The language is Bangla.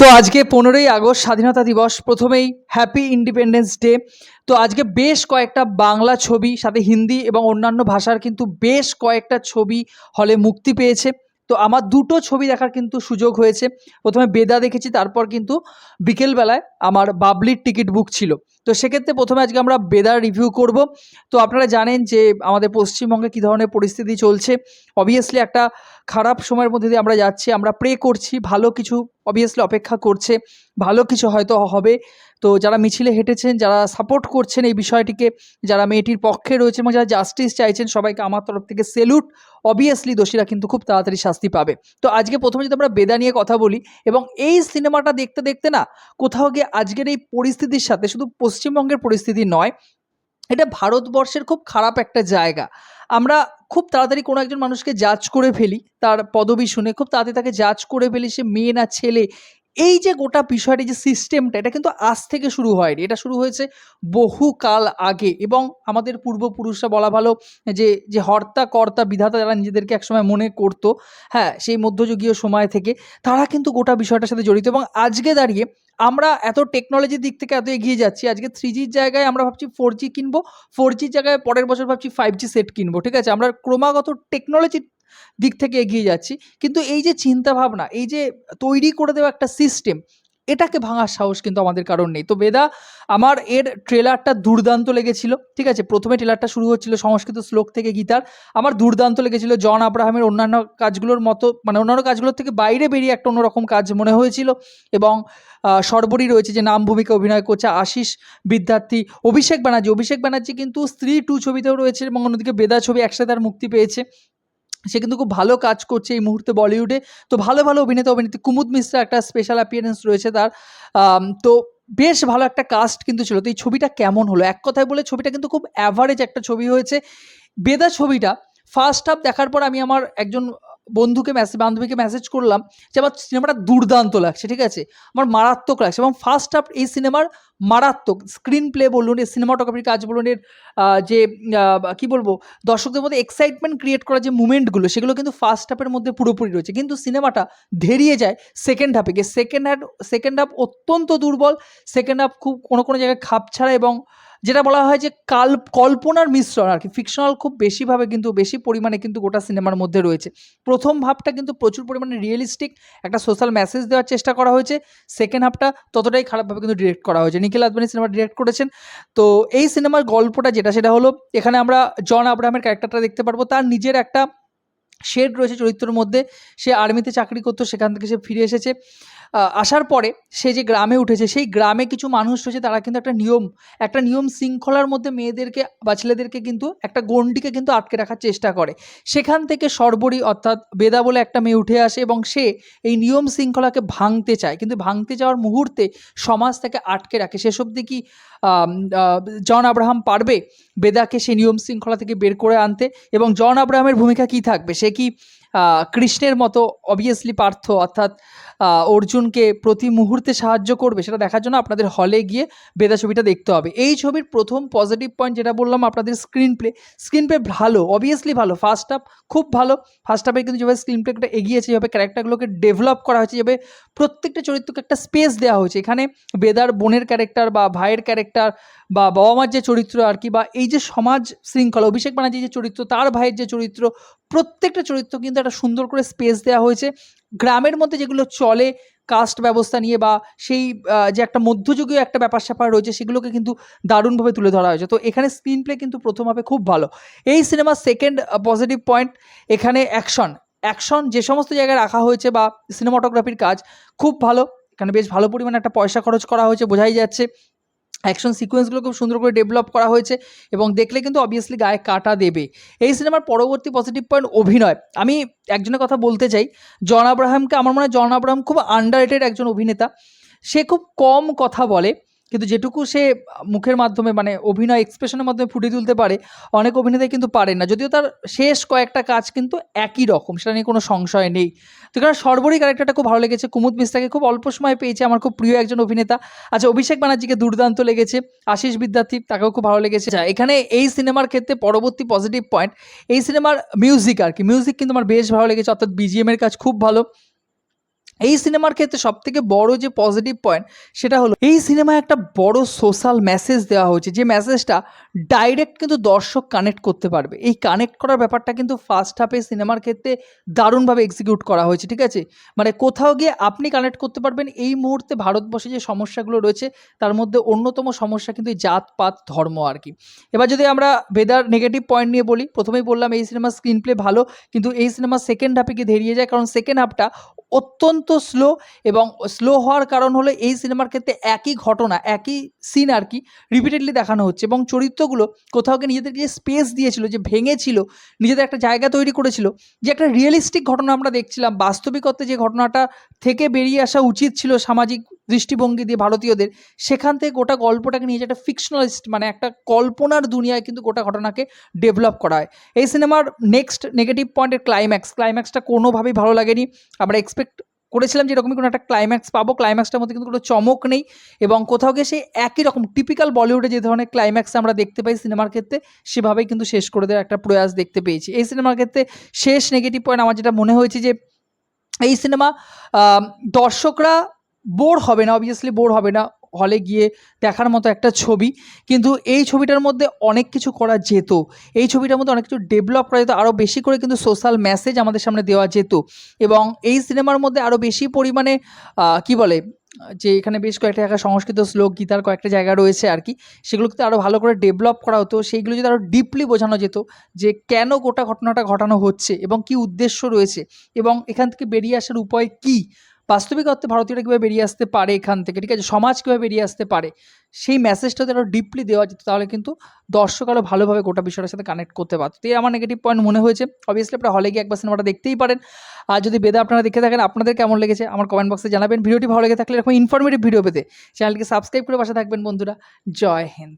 তো আজকে পনেরোই আগস্ট স্বাধীনতা দিবস, প্রথমেই হ্যাপি ইন্ডিপেন্ডেন্স ডে তো আজকে বেশ কয়েকটা বাংলা ছবি, সাথে হিন্দি এবং অন্যান্য ভাষার কিন্তু বেশ কয়েকটা ছবি হলে মুক্তি পেয়েছে। তো আমার দুটো ছবি দেখার কিন্তু সুযোগ হয়েছে। প্রথমে বেদা দেখেছি, তারপর কিন্তু বিকেলবেলায় আমার বাবলির টিকিট বুক ছিল। তো সেক্ষেত্রে প্রথমে আজকে আমরা বেদার রিভিউ করব। তো আপনারা জানেন যে আমাদের পশ্চিমবঙ্গে কী ধরনের পরিস্থিতি চলছে। অবভিয়াসলি একটা খারাপ সময়ের মধ্যে দিয়ে আমরা যাচ্ছি, আমরা প্রে করছি, ভালো কিছু অবভিয়াসলি অপেক্ষা করছে, ভালো কিছু হয়তো হবে। তো যারা মিছিলে হেঁটেছেন, যারা সাপোর্ট করছেন এই বিষয়টিকে, যারা মেয়েটির পক্ষে রয়েছে এবং যারা জাস্টিস চাইছেন, সবাইকে আমার তরফ থেকে সেলুট অবভিয়াসলি দোষীরা কিন্তু খুব তাড়াতাড়ি শাস্তি পাবে। তো আজকে প্রথমে যদি আমরা বেদা নিয়ে কথা বলি এবং এই সিনেমাটা দেখতে দেখতে না, কোথাও গিয়ে আজকের এই পরিস্থিতির সাথে, শুধু পশ্চিমবঙ্গের পরিস্থিতি নয়, এটা ভারতবর্ষের খুব খারাপ একটা জায়গা। আমরা খুব তাড়াতাড়ি কোনো একজন মানুষকে জাজ করে ফেলি, তার পদবি শুনে খুব তাড়াতাড়ি তাকে জাজ করে ফেলি, সে মেয়ে না, ছেলে এই যে গোটা বিষয়টি, যে সিস্টেমটা এটা কিন্তু আজ থেকে শুরু হয়নি। এটা শুরু হয়েছে বহুকাল আগে এবং আমাদের পূর্বপুরুষরা বলা ভালো যে যে হর্তা, কর্তা, বিধাতা যারা নিজেদেরকে একসময় মনে করতো হ্যাঁ সেই মধ্যযুগীয় সময় থেকে, তারা কিন্তু গোটা বিষয়টার সাথে জড়িত এবং আজকে দাঁড়িয়ে আমরা এত টেকনোলজির দিক থেকে এত এগিয়ে যাচ্ছি, আজকে থ্রি জির জায়গায় আমরা ভাবছি ফোর জি কিনবো ফোর জির জায়গায় পরের বছর ভাবছি ফাইভ জি সেট কিনবো, ঠিক আছে? আমরা ক্রমাগত টেকনোলজির দিক থেকে এগিয়ে যাচ্ছি। কিন্তু এই যে চিন্তা ভাবনা এই যে তৈরি করে দেওয়া একটা সিস্টেম এটাকে ভাঙার সাহস কিন্তু আমাদের কারণ নেই। তো বেদা, আমার এর ট্রেলারটা দুর্দান্ত লেগেছিল, ঠিক আছে? প্রথমে ট্রেলারটা শুরু হচ্ছিল সংস্কৃত শ্লোক থেকে গীতার। আমার দুর্দান্ত লেগেছিল জন আব্রাহামের অন্যান্য কাজগুলোর মতো মানে অন্যান্য কাজগুলোর থেকে বাইরে বেরিয়ে একটা অন্যরকম কাজ মনে হয়েছিল। এবং সর্বরী রয়েছে যে নাম ভূমিকা অভিনয় করছে আশিস বিদ্যার্থী অভিষেক ব্যানার্জি। অভিষেক ব্যানার্জি কিন্তু স্ত্রী টু ছবিতেও রয়েছে এবং অন্যদিকে বেদা ছবি একসাথে তার মুক্তি পেয়েছে। সে কিন্তু খুব ভালো কাজ করছে এই মুহূর্তে বলিউডে। তো ভালো ভালো অভিনেতা অভিনেত্রী কুমুদ মিশ্রা একটা স্পেশাল অ্যাপিয়ারেন্স রয়েছে তার। তো বেশ ভালো একটা কাস্ট কিন্তু ছিল। তো এই ছবিটা কেমন হলো? এক কথায় বলে ছবিটা কিন্তু খুব অ্যাভারেজ একটা ছবি হয়েছে। বেদা ছবিটা ফার্স্ট হাফ দেখার পর আমি আমার একজন বন্ধুকে মেসেজ বান্ধবীকে মেসেজ করলাম যে আমার সিনেমাটা দুর্দান্ত লাগছে, ঠিক আছে? আমার মারাত্মক লাগছে এবং ফার্স্ট হাফ এই সিনেমার মারাত্মক স্ক্রিন প্লে বলুন এর সিনেমাটোগ্রাফির কাজ বলুন, এর যে কি বলব, দর্শকদের মধ্যে এক্সাইটমেন্ট ক্রিয়েট করার যে মুভমেন্টগুলো সেগুলো কিন্তু ফার্স্ট হাফের মধ্যে পুরোপুরি রয়েছে। কিন্তু সিনেমাটা ধেরিয়ে যায় সেকেন্ড হাফে গিয়ে। সেকেন্ড হাফ সেকেন্ড হাফ অত্যন্ত দুর্বল সেকেন্ড হাফ খুব কোনো কোনো জায়গায় খাপ ছাড়া এবং যেটা বলা হয় যে কাল, কল্পনার মিশ্রণ আর কি ফিকশনাল খুব বেশিভাবে কিন্তু, বেশি পরিমাণে কিন্তু গোটা সিনেমার মধ্যে রয়েছে। প্রথম ভাবটা কিন্তু প্রচুর পরিমাণে রিয়েলিস্টিক একটা সোশ্যাল মেসেজ দেওয়ার চেষ্টা করা হয়েছে। সেকেন্ড হাফটা ততটাই খারাপভাবে কিন্তু ডিরেক্ট করা হয়েছে। নিখিল আদবানি সিনেমা ডিরেক্ট করেছেন। তো এই সিনেমার গল্পটা যেটা, সেটা হলো, এখানে আমরা জন আব্রাহামের ক্যারেক্টারটা দেখতে পারব। তার নিজের একটা শেড রয়েছে চরিত্রের মধ্যে, সে আর্মিতে চাকরি করতো, সেখান থেকে সে ফিরে এসেছে। আসার পরে সে যে গ্রামে উঠেছে, সেই গ্রামে কিছু মানুষ রয়েছে, তারা কিন্তু একটা নিয়ম একটা নিয়ম শৃঙ্খলার মধ্যে মেয়েদেরকে বা ছেলেদেরকে কিন্তু একটা গণ্ডিকে কিন্তু আটকে রাখার চেষ্টা করে। সেখান থেকে সর্বরী অর্থাৎ বেদা বলে একটা মেয়ে উঠে আসে এবং সে এই নিয়ম শৃঙ্খলাকে ভাঙতে চায়। কিন্তু ভাঙতে যাওয়ার মুহূর্তে সমাজ তাকে আটকে রাখে। সেসব দিকে জন আব্রাহাম পারবে? বেদাকে সে নিয়ম শৃঙ্খলা থেকে বের করে আনতে এবং জন আব্রাহামের ভূমিকা কি থাকবে? সে কি কৃষ্ণের মতো অবভিয়াসলি পার্থ, অর্থাৎ অর্জুনকে প্রতি মুহূর্তে সাহায্য করবে, সেটা দেখার জন্য আপনাদের হলে গিয়ে বেদা ছবিটা দেখতে হবে। এই ছবির প্রথম পজিটিভ পয়েন্ট যেটা বললাম আপনাদের স্ক্রিন প্লে স্ক্রিন প্লে ভালো অবভিয়াসলি ভালো। ফার্স্ট হাফ খুব ভালো ফার্স্ট হাফে কিন্তু যেভাবে স্ক্রিন প্লেটা এগিয়েছে যেভাবে ক্যারেক্টারগুলোকে ডেভেলপ করা হয়েছে, যেভাবে প্রত্যেকটা চরিত্রকে একটা স্পেস দেওয়া হয়েছে। এখানে বেদার বোনের ক্যারেক্টার বা ভাইয়ের ক্যারেক্টার বা বাবা মার যে চরিত্র আর কি, বা এই যে সমাজ শৃঙ্খলা, অভিষেক ব্যানার্জির যে চরিত্র, তার ভাইয়ের যে চরিত্র প্রত্যেকটা চরিত্র কিন্তু একটা সুন্দর করে স্পেস দেওয়া হয়েছে। গ্রামের মধ্যে যেগুলো চলে কাস্ট ব্যবস্থা নিয়ে বা সেই যে একটা মধ্যযুগীয় একটা ব্যাপার স্যাপার রয়েছে সেগুলোকে কিন্তু দারুণভাবে তুলে ধরা হয়েছে। তো এখানে স্ক্রিন প্লে কিন্তু প্রথমভাবে খুব ভালো। এই সিনেমার সেকেন্ড পজিটিভ পয়েন্ট এখানে অ্যাকশন অ্যাকশন যে সমস্ত জায়গায় রাখা হয়েছে বা সিনেমাটোগ্রাফির কাজ, খুব ভালো। এখানে বেশ ভালো পরিমাণে একটা পয়সা খরচ করা হয়েছে, বোঝাই যাচ্ছে। অ্যাকশন সিকোয়েন্সগুলো খুব সুন্দর করে ডেভেলপ করা হয়েছে এবং দেখলে কিন্তু অবভিয়াসলি গায়ে কাটা দেবে। এই সিনেমার পরবর্তী পজিটিভ পয়েন্ট অভিনয়। আমি একজনের কথা বলতে চাই। জন আব্রাহামকে, আমার মনে হয় জন আব্রাহাম খুব আন্ডার একজন অভিনেতা। সে খুব কম কথা বলে। কিন্তু যেটুকু সে মুখের মাধ্যমে মানে অভিনয় এক্সপ্রেশনের মাধ্যমে ফুটিয়ে তুলতে পারে অনেক অভিনেতাই কিন্তু পারে না। যদিও তার শেষ কয়েকটা কাজ কিন্তু একই রকম সেটা নিয়ে কোনো সংশয় নেই। তো কারণ সর্বরী ক্যারেক্টারটা খুব ভালো লেগেছে। কুমুদ মিশ্রাকে খুব অল্প সময় পেয়েছে আমার খুব প্রিয় একজন অভিনেতা। আচ্ছা অভিষেক ব্যানার্জিকে দুর্দান্ত লেগেছে। আশিস বিদ্যার্থী তাকেও খুব ভালো লেগেছে। আচ্ছা, এখানে এই সিনেমার ক্ষেত্রে পরবর্তী পজিটিভ পয়েন্ট এই সিনেমার মিউজিক আর কি। মিউজিক কিন্তু আমার বেশ ভালো লেগেছে অর্থাৎ বিজিএম এর কাজ খুব ভালো। এই সিনেমার ক্ষেত্রে সব থেকে বড় যে পজিটিভ পয়েন্ট সেটা হলো, এই সিনেমায় একটা বড় সোশ্যাল মেসেজ দেওয়া হয়েছে, যে মেসেজটা ডাইরেক্ট কিন্তু দর্শক কানেক্ট করতে পারবে। এই কানেক্ট করার ব্যাপারটা কিন্তু ফার্স্ট হাফে সিনেমার ক্ষেত্রে দারুণভাবে এক্সিকিউট করা হয়েছে, ঠিক আছে? মানে কোথাও গিয়ে আপনি কানেক্ট করতে পারবেন, এই মুহূর্তে ভারতবর্ষে যে সমস্যাগুলো রয়েছে, তার মধ্যে অন্যতম সমস্যা কিন্তু এই জাতপাত, ধর্ম আর কি। এবার যদি আমরা বেদার নেগেটিভ পয়েন্ট নিয়ে বলি, প্রথমেই বললাম এই সিনেমার স্ক্রিন প্লে ভালো, কিন্তু এই সিনেমার সেকেন্ড হাফে গিয়ে ধেরিয়ে যায়, কারণ সেকেন্ড হাফটা অত্যন্ত স্লো এবং স্লো হওয়ার কারণ হলো এই সিনেমার ক্ষেত্রে একই ঘটনা, একই সিন আর কি রিপিটেডলি দেখানো হচ্ছে এবং চরিত্রগুলো কোথাও গিয়ে নিজেদেরকে যে স্পেস দিয়েছিল, যে ভেঙেছিল, নিজেদের একটা জায়গা তৈরি করেছিল, যে একটা রিয়েলিস্টিক ঘটনা আমরা দেখছিলাম বাস্তবিকতে যে ঘটনাটা থেকে বেরিয়ে আসা উচিত ছিল সামাজিক দৃষ্টিভঙ্গি দিয়ে ভারতীয়দের, সেখান থেকে গোটা গল্পটাকে নিয়ে যে একটা ফিকশনালিস্ট মানে একটা কল্পনার দুনিয়ায় কিন্তু গোটা ঘটনাকে ডেভেলপ করা হয়। এই সিনেমার নেক্সট নেগেটিভ পয়েন্টের ক্লাইম্যাক্স ক্লাইম্যাক্সটা কোনোভাবেই ভালো লাগেনি। আমরা এক্সপেক্ট করেছিলাম যে এরকমই কোনো একটা ক্লাইম্যাক্স পাবো। ক্লাইম্যাক্সটার মধ্যে কিন্তু কোনো চমক নেই এবং কোথাও গিয়ে সেই একই রকম টিপিক্যাল বলিউডে যে ধরনের ক্লাইম্যাক্স আমরা দেখতে পাই সিনেমার ক্ষেত্রে, সেভাবেই কিন্তু শেষ করে দেওয়ার একটা প্রয়াস দেখতে পেয়েছি। এই সিনেমার ক্ষেত্রে শেষ নেগেটিভ পয়েন্ট আমার যেটা মনে হয়েছে যে, এই সিনেমা দর্শকরা বোর হবে না অবভিয়াসলি বোর হবে না। হলে গিয়ে দেখার মতো একটা ছবি। কিন্তু এই ছবিটার মধ্যে অনেক কিছু করা যেত। এই ছবিটার মধ্যে অনেক কিছু ডেভেলপ করা যেত। আরও বেশি করে কিন্তু সোশ্যাল মেসেজ আমাদের সামনে দেওয়া যেত। এবং এই সিনেমার মধ্যে আরও বেশি পরিমাণে কি বলে, যে এখানে বেশ কয়েকটা জায়গায় সংস্কৃত শ্লোক, গীতার কয়েকটা জায়গা রয়েছে আর কি, সেগুলো কিন্তু আরও ভালো করে ডেভেলপ করা হতো। সেইগুলো যদি আরও ডিপলি বোঝানো যেত যে কেন গোটা ঘটনাটা ঘটানো হচ্ছে এবং কি উদ্দেশ্য রয়েছে এবং এখান থেকে বেরিয়ে আসার উপায় কী বাস্তবিক অর্থে ভারতীয়রা কীভাবে বেরিয়ে আসতে পারে এখান থেকে, ঠিক আছে? সমাজ কীভাবে বেরিয়ে আসতে পারে? সেই মেসেজটা যদি আরও ডিপলি দেওয়া যেত, তাহলে কিন্তু দর্শক আরও ভালোভাবে গোটা বিষয়টার সাথে কানেক্ট করতে পারত। তো এই আমার নেগেটিভ পয়েন্ট মনে হয়েছে। অবভিয়াসলি আপনারা হলে গিয়ে একবার সিনেমাটা দেখতেই পারেন। আর যদি বেদা আপনারা দেখে থাকেন, আপনাদের কেমন লেগেছে? আমার কমেন্ট বক্সে জানাবেন। ভিডিওটি ভালো লেগে থাকলে এরকম ইনফরমেটিভ ভিডিও পেতে চ্যানেলকে সাবস্ক্রাইব করে পাশে থাকবেন বন্ধুরা। জয় হিন্দ।